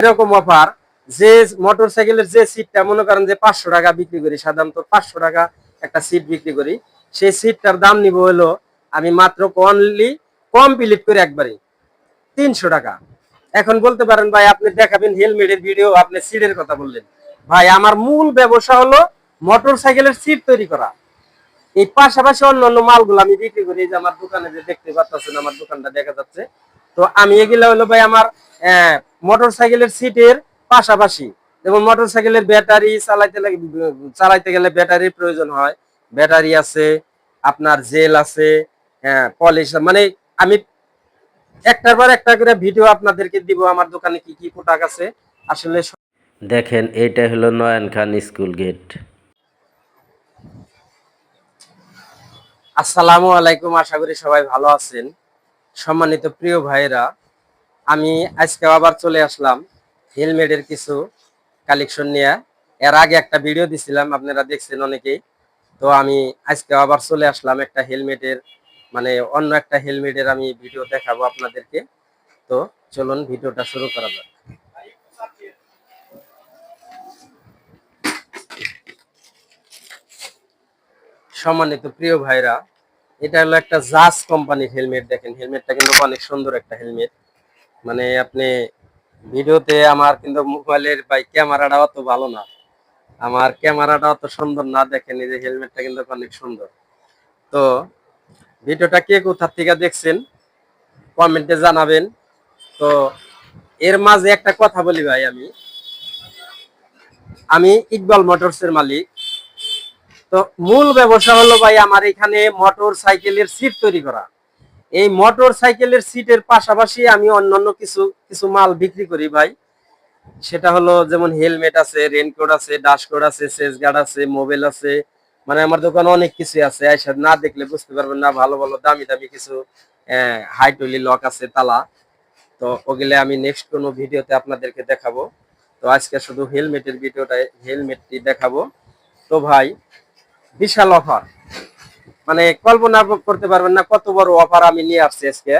এরকম অফার যে মোটর সাইকেলের যে সিটটা মনে করেন যে পাঁচশো টাকা বিক্রি করি, সাধারণত পাঁচশো টাকা একটা সিট বিক্রি করি, সেই সিটটার দাম নিব হলো আমি মাত্র অনলি কমপ্লিট করে একবারে তিনশো টাকা। এখন বলতে পারেন, ভাই, আপনি দেখাবেন হেলমেটের ভিডিও আপনি সিটের কথা বললেন। ভাই, আমার মূল ব্যবসা হলো মোটর সাইকেলের সিট তৈরি করা। এই পাশাপাশি অন্য অন্যান্য মালগুলো আমি বিক্রি করি যে আমার দোকানে যে দেখতে পাচ্ছেন, আমার দোকানটা দেখা যাচ্ছে। তো আমি এগুলা হলো ভাই আমার মোটর সাইকেলের সিটের পাশাপাশি যেমন মোটর সাইকেলের ব্যাটারি চালাইতে লাগে চালাইতে গেলে ব্যাটারির প্রয়োজন হয়। ব্যাটারি আছে আপনার জেল আছে হ্যাঁ পলিশ মানে আমি একটার পর একটা করে ভিডিও আপনাদেরকে দিব আমার দোকানে কি কি প্রোডাক্ট আছে। আসলে দেখেন এটা হলো নয়ন খান স্কুল গেট। আসসালামু আলাইকুম আশা করি সবাই ভালো আছেন। সম্মানিত প্রিয় ভাইরা আমি আজকে আবার চলে আসলাম হেলমেটের কিছু কালেকশন নিয়ে। এর আগে একটা ভিডিও দিছিলাম, আপনারা দেখছেন অনেকেই। তো আমি আজকে আবার চলে আসলাম একটা হেলমেটের মানে অন্য একটা হেলমেটের আমি ভিডিও দেখাবো আপনাদেরকে। তো চলুন ভিডিওটা শুরু করা যাক। সম্মানিত প্রিয় ভাইরা, এটা হলো একটা জাস কোম্পানির হেলমেট। দেখেন, হেলমেটটা কিন্তু অনেক সুন্দর একটা হেলমেট। মানে আপনি ভিডিওতে আমার কিন্তু মোবাইলের বাই ক্যামেরাটা অত ভালো না। আমার ক্যামেরাটা অত সুন্দর না, দেখেন এই হেলমেটটা কিন্তু অনেক সুন্দর। তো ভিডিওটা কে কোথা থেকে দেখছেন, কমেন্টে জানাবেন। তো এর মাঝে একটা কথা বলি ভাই আমি। আমি ইকবাল মোটরসের মালিক। তো মূল ব্যবসা হলো ভাই আমার এখানে মোটর সাইকেলের সিট তৈরি করা। এই মোটর সাইকেলের সিটের পাশাপাশি আমি অন্যান্য কিছু কিছু মাল বিক্রি করি ভাই। সেটা হলো যেমন হেলমেট আছে, রেনকোট আছে ডাস্টকোট আছে সেস গার্ড আছে, মোবাইল আছে। মানে আমার দোকানে অনেক কিছু আছে, আইসা না দেখলে বুঝতে পারবেন না, ভালো ভালো, দামি দামি কিছু হাইটলি লক আছে, তালা। তো ওগুলো আমি নেক্সট কোনো ভিডিওতে আপনাদেরকে দেখাবো। তো আজকে শুধু হেলমেটের ভিডিওটা হেলমেটটি দেখাবো। তো ভাই, বিশাল অফার মানে কল্পনা করতে পারবেন না কত বড় অফার আমি নিয়ে আসছি আজকে।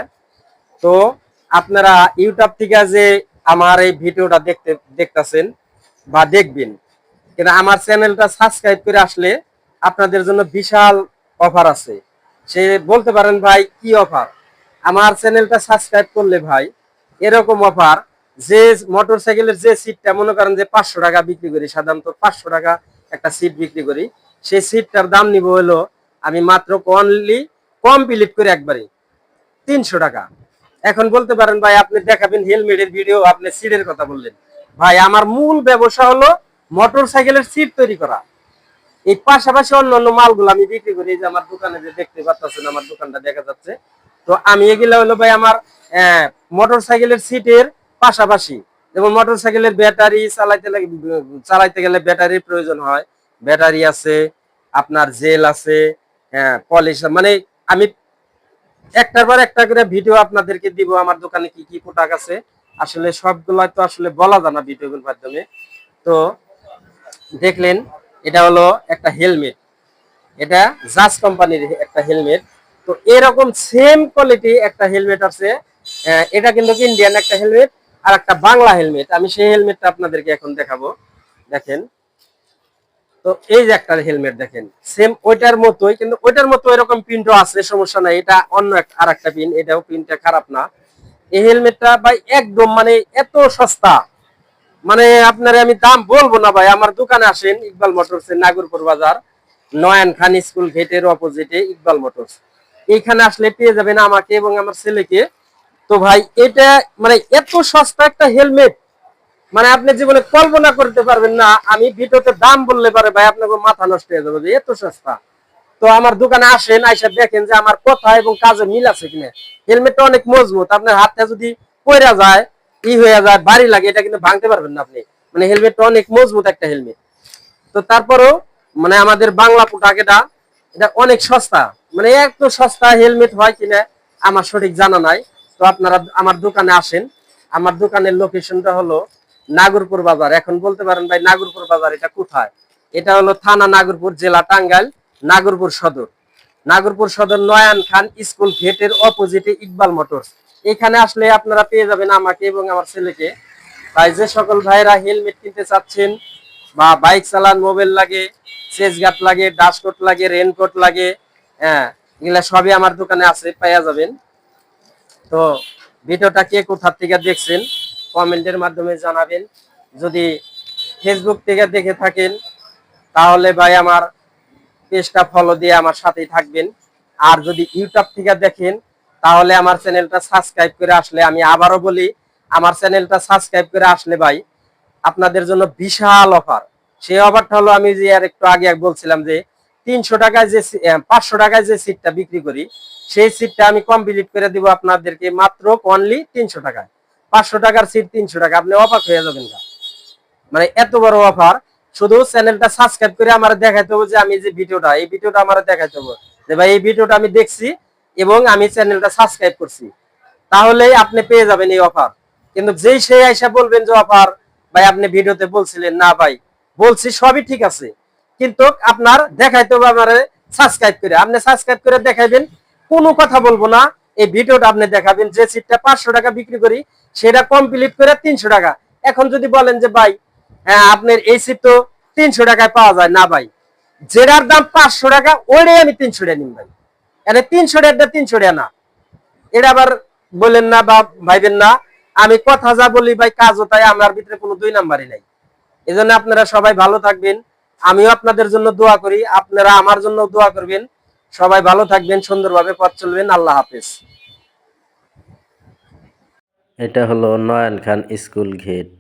তো আপনারা ইউটিউব থেকে যে আমার এই ভিডিওটা দেখতে, দেখতেছেন বা দেখবেন, কিন্তু আমার চ্যানেলটা সাবস্ক্রাইব করে আসলে আপনাদের জন্য বিশাল অফার আছে। সে বলতে পারেন, ভাই, কি অফার আমার চ্যানেলটা সাবস্ক্রাইব করলে ভাই, এরকম অফার যে মোটর সাইকেলের যে সিটটা মনে করেন যে পাঁচশো টাকা বিক্রি করি, সাধারণত পাঁচশো টাকা একটা সিট বিক্রি করি, সেই সিটটার দাম নিব হলো আমি মাত্র অনলি কম কমপ্লিট করে একবারে। তিনশো টাকা। এখন বলতে পারেন, ভাই, আপনি দেখাবেন হেলমেটের ভিডিও আপনি সিটের কথা বললেন। ভাই, আমার মূল ব্যবসা হলো মোটর সাইকেলের সিট তৈরি করা। এই পাশাপাশি অন্যান্য মালগুলো আমি বিক্রি করি। যে আমার দোকানে যে দেখতে পাচ্ছেন, আমার দোকানটা দেখা যাচ্ছে। তো আমি এগুলা হলো, ভাই, আমার মোটর সাইকেলের সিটের পাশাপাশি। যেমন মোটর সাইকেলের ব্যাটারি চালাইতে চালাইতে গেলে ব্যাটারির প্রয়োজন হয়। ব্যাটারি আছে, আপনার জেল আছে হ্যাঁ মানে আমি একটার পর একটা করে ভিডিও আপনাদেরকে দিব, আমার দোকানে কি কি প্রোডাক্ট আছে। আসলে সবগুলো তো আসলে বলা যায় না ভিডিওর মাধ্যমে। তো দেখলেন, এটা হলো একটা হেলমেট এটা জাস কোম্পানির একটা হেলমেট তো এরকম সেম কোয়ালিটি একটা হেলমেট আছে। এটা কিন্তু ইন্ডিয়ান একটা হেলমেট আর একটা বাংলা হেলমেট আমি সেই হেলমেটটা আপনাদেরকে এখন দেখাবো। দেখেন। তো এই যে একটা হেলমেট দেখেন সেম ওইটার মতোই, কিন্তু ওইটার মতো এরকম প্রিন্টও আছে, সমস্যা নাই, এটা অন্য আর একটা পিন এটাও প্রিন্টটা খারাপ না। এই হেলমেটটা ভাই একদম মানে এত সস্তা মানে আপনার আমি দাম বলব না ভাই, আমার দোকানে আসেন ইকবাল মোটরস এর নাগরপুর বাজার নয়ন খান স্কুল গেটের অপোজিটে ইকবাল মোটরস। এইখানে আসলে পেয়ে যাবেন আমাকে এবং আমার ছেলেকে। তো ভাই, এটা মানে এত সস্তা একটা হেলমেট মানে আপনি জীবনে কল্পনা করতে পারবেন না, আমি ভিডিওতে দাম বললে পারে ভাই আপনাকে মাথা নষ্ট হয়ে যাবে যে এত সস্তা। তো আমার দোকানে আসেন, আইসা দেখেন যে আমার কথা এবং কাজে মিল আছে কিনা। হেলমেটটা অনেক মজবুত, আপনার হাতটা যদি পয়রা যায়, ই হয়ে যায় বাড়ি লাগে, এটা কিন্তু ভাঙতে পারবেন না আপনি। মানে হেলমেটটা অনেক মজবুত একটা হেলমেট। তো তারপরেও মানে আমাদের বাংলা পোটাক এটা এটা অনেক সস্তা। মানে এত সস্তা হেলমেট হয় কিনা, আমার সঠিক জানা নাই। তো আপনারা আমার দোকানে আসেন। আমার দোকানের লোকেশনটা হলো নাগরপুর বাজার। এখন বলতে পারেন ভাই, নাগরপুর বাজার এটা কোথায়? এটা হলো থানা নাগরপুর জেলা টাঙ্গাইল, নাগরপুর সদর। নাগরপুর সদর নয়ন খান স্কুল গেটের অপোজিটে ইকবাল মোটরস। এখানে আসলে আপনারা পেয়ে যাবেন আমাকে এবং আমার ছেলেকে। তাই যে সকল ভাইরা হেলমেট কিনতে চাচ্ছেন বা বাইক চালান, মোবাইল লাগে গার্ড লাগে ডাস্টকোট লাগে, রেনকোট লাগে হ্যাঁ এগুলা সবই আমার দোকানে আছে পাইয়া যাবেন। তো ভিডিওটা কে কোথার থেকে দেখছেন? কমেন্টের মাধ্যমে জানাবেন। যদি ফেসবুক থেকে দেখে থাকেন, তাহলে ভাই আমার পেজটা ফলো দিয়ে আমার সাথেই থাকবেন। আর যদি ইউটিউব থেকে দেখেন, তাহলে আমার চ্যানেলটা সাবস্ক্রাইব করে আসলে, আমি আবারও বলি, আমার চ্যানেলটা সাবস্ক্রাইব করে আসলে ভাই, আপনাদের জন্য বিশাল অফার সেই অফারটা হলো আমি যে আর একটু আগে বলছিলাম যে, তিনশো টাকায় যে পাঁচশো টাকায় যে সিটটা বিক্রি করি, সেই সিটটা আমি কমপ্লিট করে দিব আপনাদেরকে মাত্র অনলি তিনশো টাকায়। পাঁচশো টাকার সিট তিনশো টাকা। আপনি অবাক হয়ে যাবেন মানে এত বড় অফার শুধু চ্যানেলটা সাবস্ক্রাইব করে আমার দেখাইতে হবে যে আমি যে ভিডিওটা, এই ভিডিওটা আমার দেখাইতে হবে। যে ভাই, এই ভিডিওটা আমি দেখছি এবং আমি চ্যানেলটা সাবস্ক্রাইব করছি। তাহলেই আপনি পেয়ে যাবেন এই অফার কিন্তু যেই সেই আইসা বলবেন যে অফার ভাই, আপনি ভিডিওতে বলছিলেন, না ভাই, বলছি সবই ঠিক আছে। কিন্তু আপনার দেখাইতে হবে আমার সাবস্ক্রাইব করে। আপনি সাবস্ক্রাইব করে দেখাইবেন, কোনো কথা বলব না। এই ভিডিওটা আপনি দেখাবেন যে সিটটা পাঁচশো টাকা বিক্রি করি, সেটা কমপ্লিট করে তিনশো টাকা। এখন যদি বলেন যে, ভাই হ্যাঁ আপনার এই সিট তো তিনশো টাকায় পাওয়া যায়। না, ভাই, যেটার দাম পাঁচশো টাকা, ওইটাই আমি তিনশো টাকা নিন ভাই। এনে তিনশো টাকা তিনশো টাকা না। এটা আবার বলেন না বা ভাইবেন না, আমি কথা যা বলি, ভাই, কাজও তাই, আমার ভিতরে কোনো দুই নাম্বারই নাই। এই জন্য আপনারা সবাই ভালো থাকবেন। আমিও আপনাদের জন্য দোয়া করি, আপনারা আমার জন্য দোয়া করবেন। সবাই ভালো থাকবেন সুন্দরভাবে পথ চলবেন। আল্লাহ হাফেজ। এটা হলো নয়ন খান স্কুল গেট